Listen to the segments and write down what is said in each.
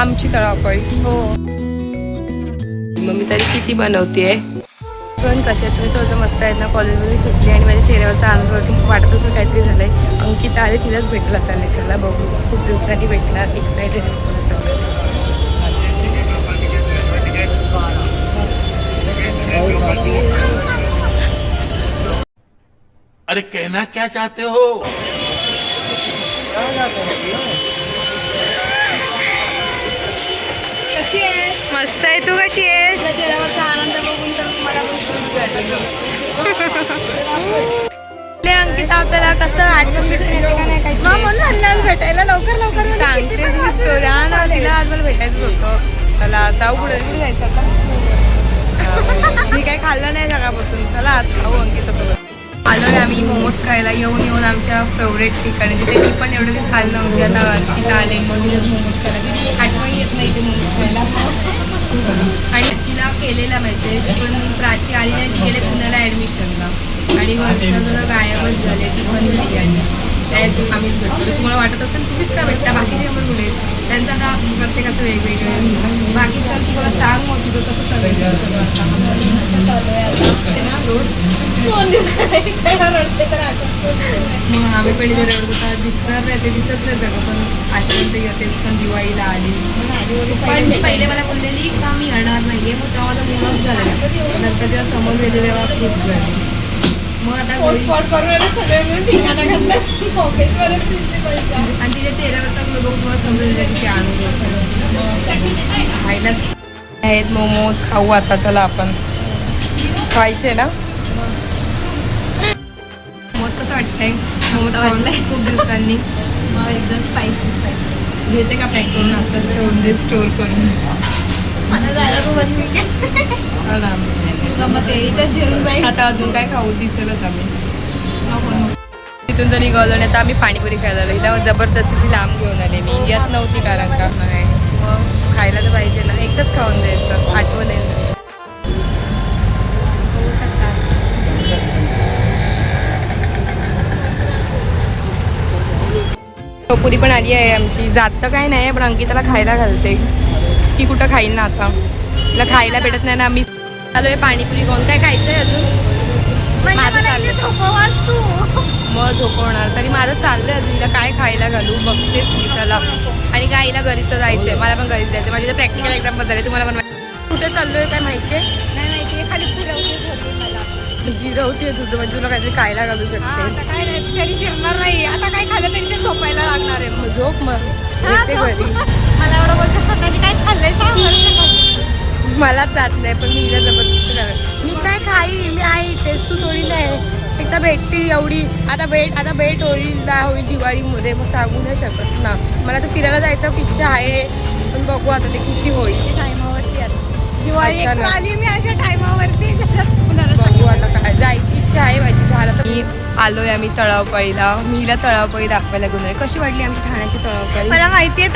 आमची तळापळी हो मम्मी तरी किती बनवते पण कशात तुम्ही सहज मस्त आहेत ना? कॉलेजमध्ये सुटली आणि माझ्या चेहऱ्यावरचा आनंद वाटत असून काहीतरी झालंय. अंकिता आले तिलाच भेटायला चालले चला बघू. खूप दिवसांनी भेटणार एक्साइटेड अरे कहना क्या चाहते हो? कशी आहे? मस्त आहे तू कशी आहे झाली अंकिता आपल्याला कसं आठवण भेटायला लवकर लवकर म्हणजे सांगते तुम्ही स्टोरी हा ना तिला आज मला भेटायचं होतं चला आता पुढे जायचं आता. मी काही खाल्लं नाही सकाळपासून. चला आज खाऊ अंकिता सोबत. आलोय आम्ही मोमोज खायला. येऊन येऊन आमच्या फेवरेट ठिकाणी जिथे मी पण एवढं काही खाल्लं नव्हते आता अंकिता आले मग मोमोज खायला. किती आठवण येत नाही ते मोमोज खायला. आणि तिला केलेला मेसेज पण प्राची आली नाही ती गेले पुण्याला ॲडमिशनला आणि वर्षा गायबच झाले ती पण नाही आली. त्यात आम्हीच भेटतो तुम्हाला वाटत असेल तुम्हीच का भेटता? बाकीचे नंबर कुठे? त्यांचं आता प्रत्येकाचं वेगवेगळं बाकीचं तुम्हाला सांग मोठी तुझं कसं चालू आहे ना रोज दोन दिवसांनी रडते तर आठवतो मग आम्ही पण इथे रडत होता. दिसणार नाही ते दिसत नाही सगळं पण आठवण तर येतेच पण दिवाळीला आली. पण मी पहिले मला बोललेली का मी येणार नाहीये? मग तेव्हा माझा मूड झालेला नंतर जेव्हा समोर गेले तेव्हा खूप झाली. मग आता आणि तिच्या चेहऱ्यावरचा ग्लो बघून मला समजेल किती आनंद खायलाच आहेत मोमोज खाऊ आता चला आपण. खायचे ना? मोमोज कसं वाटतंय. मोमोज खाल्लाय खूप दिवसांनी. एकदम स्पायसी स्पायसी घेते का पॅक करून? आता ठेवून दे स्टोर करून. आता जायला जेवून जाईल. आता अजून काय खाऊ दिसेलच आम्ही. तिथून जर निघालो नाही तर आम्ही पाणीपुरी खायला आलो. हिला जबरदस्तीची लांब घेऊन आले मी. येत नव्हती कारण का? खायला तर पाहिजे ना. एकच खाऊन द्यायचं. आठवण आहे. पुरी पण आली आहे आमची. जात तर काय नाही पण अंकिताला खायला घालते. ती कुठं खाईन ना आता. तिला खायला भेटत नाही ना. आम्ही चालू आहे पाणीपुरी. कोण काय खायचंय अजून? माझं झोपवास तू. मग झोपवणार. तरी माझं चाललंय अजून. तिला काय खायला घालू? बघतेच मी चला. आणि काय हिला घरीच तर जायचंय. मला पण घरीच जायचं माझी तर प्रॅक्टिकल एक्झाम पण झाली तुम्हाला पण माहिती कुठे चाललोय काय माहितीये नाही माहिती खाली फिरवते मला जिरवते तुझं म्हणजे तुला काहीतरी खायला घालू शकते. काय नाही फिरणार नाही. आता काय खाल्लं तरी ते झोपायला लागणार आहे. मग. झोप मग. येते. घरी. मला एवढं बोलतं स्वतःने काय खाल्लंय? सांग. मला जात नाही पण मी हिला जबरदस्ती मी काय खाई? मी आई तेच तू थोडी नाही. एकदा भेटते एवढी. आता भेट आता भेट होईल ना होईल दिवाळीमध्ये मग सांगू नाही शकत ना. मला तर फिरायला जायचं इच्छा आहे. पण बघू आता ते किती होईल. ते टायमावरती आता. दिवाळी एक. आली मी जायची इच्छा आहे माझी झालं तर मी आलोय आम्ही तळावपळीला. मी हिला तळावपळी दाखवायला आले कशी वाटली आमची ठाण्याची तळावपळी? मला माहितीये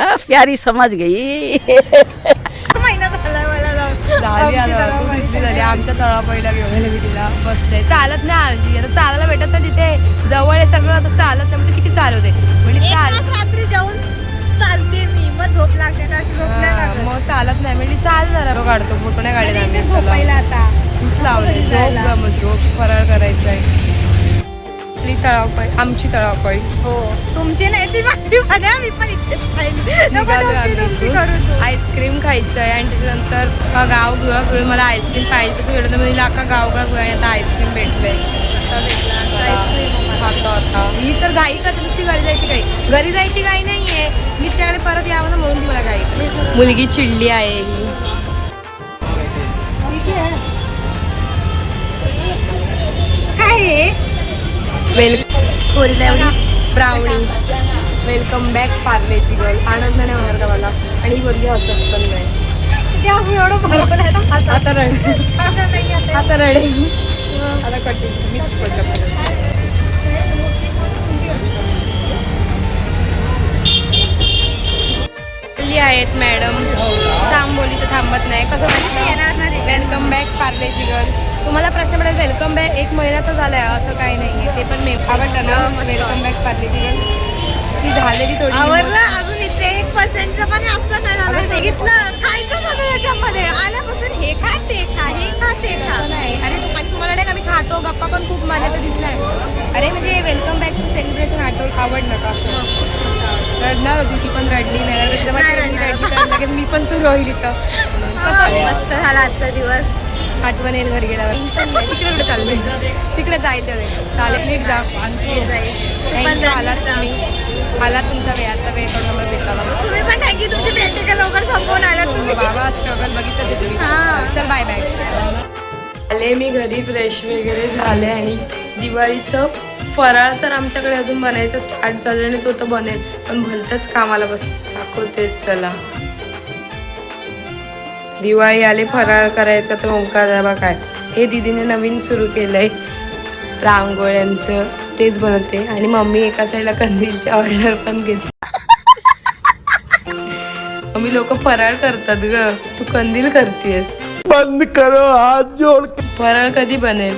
आ, प्यारी समझ गई. महिना मला जाऊन. झाली आमची आमच्या तळावपळीला घेऊन मी तिला. बसले. चालत नाही आली आता चालायला भेटत ना तिथे. जवळ आहे सगळं आता चालत नाही. म्हणजे किती चालवते म्हणजे एक चाल तास रात्री जाऊन चालते मी. मग झोप लागते ना अशी झोप नाही लागत. मग चालत नाही. म्हणजे चाल जरा. तो काढतो फोटो नाही काढत आम्ही इथे चला. झोपायला आता. लावली. झोप जायला. ग मग झोप फराळ करायचा आहे आपली तळावपळी आमची तळावपळी हो. तुमची नाही ती माझी म्हणा. मी पण इथेच खायली नको निघालो तुमची आम्ही तुमची इथून. करू तू. आईस्क्रीम खायचं आहे आणि त्याच्यानंतर हा गाव फिरून फिरून मला आईस्क्रीम पाहिजे. तसं भेटत म्हणजे अख्खा गावकडा फिरायला आता आईस्क्रीम भेटलंय. आता भेटला, आईस्क्रीम खातो आता. मी तर घाई करते नुसती घरी जायची घाई घरी जायची घाई नाहीये. मी तिच्याकडे परत यावं ना म्हणून ती मला घाई. मुलगी चिडली आहे ही. ब्राउनी. वेलकम बॅक पार्लेची गर्ल. आनंद नाही होणार का मला? आणि ही मुलगी हसत पण नाही. एवढं हसत. आता रड. आता. आता रडेल. मग आता कटिंग मीच कोल्हापूर आली आहेत मॅडम. थांबवली तर थांबत नाही. कसं वाटलं? वेलकम बॅक पार्लेची गर्ल तुम्हाला प्रश्न पडेल वेलकम बॅक एक महिना तर झालाय. असं काही नाही ते पण मी आवडतं ना? वेलकम बॅक पार्लेची ती झालेली थोडी आवडलं अजून इथे एक पर्सेंटचं पण असं नाही झालं बघितलं खायचंच होतं त्याच्यामध्ये. आल्यापासून हे खा ते खा हे खा ते खा. नाही. अरे तू आणि तुम्हाला नाही का मी खातो. गप्पा पण खूप मला तर दिसलाय. अरे म्हणजे वेलकम बॅक टू सेलिब्रेशन आठवण आवडलं का असं. रडणार होती ती पण रडली नाही. रडली मी लगेच पण सुरू होईल इथं. मस्त झाला आजचा दिवस. आठवण येईल घरी गेल्यावर. तिकडे कुठे चालले तिकडे जाईल तेवढे चालेल नीट जा. जाईल. तू आलात. तुम्ही. आलात तुमचा वेळ. आता वेळ करून मला भेटायला तुम्ही पण थँक्यू तुमची प्रॅक्टिकल लवकर संपवून आलात तुम्ही. बाबा स्ट्रगल बघितलं ते तुम्ही. हां. चल बाय बाय आले मी घरी फ्रेश वगैरे झाले आणि दिवाळीचं फराळ तर आमच्याकडे अजून बनायचं स्टार्ट झालं आणि तो तर बनेल. पण भलतंच कामाला बस दाखवतेच चला. दिवाळी आले फराळ करायचा तर ओंकार दाबा काय? हे दीदीने नवीन सुरू केलंय. रांगोळ्यांचं तेच बनवते. आणि मम्मी एका साईडला कंदीलच्या ऑर्डर पण घेते. मम्मी लोक फराळ करतात ग. तू कंदील करतेस बंद करो हाथ जोड़ फराळ कधी बनेल?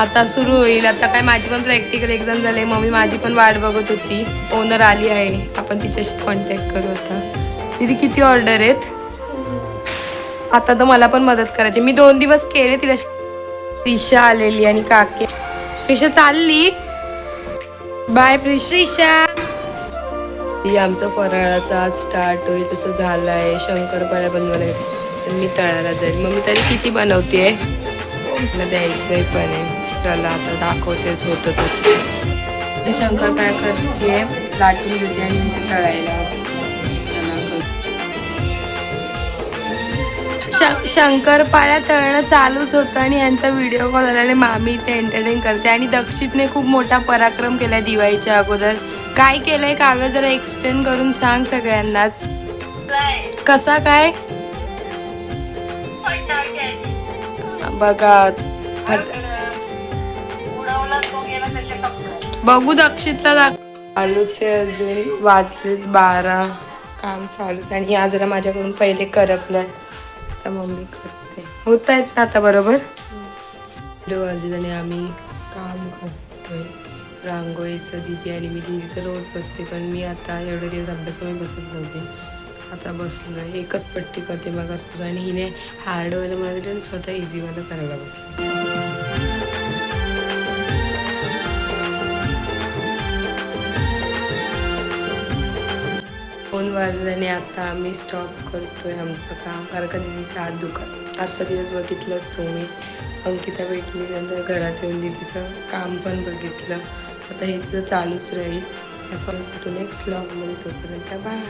आता सुरू होईल. आता काय माझी पण प्रॅक्टिकल एक्झाम झाले मम्मी माझी पण वाट बघत होती. ओनर आली आहे. आपण तिच्याशी कॉन्टॅक्ट करू आता. दिदी किती ऑर्डर आहेत? आता तर मला पण मदत करायची. मी दोन दिवस केले तिला. प्रिशा आलेली आणि काके. प्रिशा चालली. बाय प्रिशा आमचा आमचं फराळाचा आज स्टार्ट होईल. तसं झालं आहे शंकरपाळ्या बनवायला तर मी तळायला जाईल. मग मी तरी किती बनवते मला द्यायचंय पण आहे चला आता दाखवतेच होतं तसं. शंकरपाळ्या करते लाटून घेते आणि मी तळायला असते. चला करू. श- शंकरपाळ्या तळणं चालूच होतं आणि यांचा व्हिडिओ कॉल आला आणि मामी ते एंटरटेन करते. आणि दक्षितने खूप मोठा पराक्रम केलाय दिवाळीच्या अगोदर. काय केलंय काव्य जरा एक्सप्लेन करून सांग सगळ्यांनाच. कसा काय? बघा बघू दक्षितला दाख आलूचे अजून वाजलेत बारा. काम चालूच आणि आज जरा माझ्याकडून पहिले करपलं तर मम्मी करते. होत आहेत ना आता बरोबर? वाजले आणि आम्ही काम करतोय. रांगोळीचं दिदी आणि मी. दिदी तर रोज बसते पण मी आता एवढे दिवस अभ्यासामध्ये बसत नव्हते. आता बसलं एकच पट्टी करते मग आणि हिने हार्डवालं म्हणत मला आणि स्वतः इझीवालं करायला बसलं. वाजल्याने आता आम्ही स्टॉप करतोय आमचं काम. अर्का दिदीचा हात दुखत. आजचा दिवस बघितलाच तुम्ही. अंकिता भेटली नंतर घरात येऊन दिदीचं काम पण बघितलं. आता हे तिथं चालूच राहील. असं भेटू नेक्स्ट ब्लॉगमध्ये तोपर्यंत बाय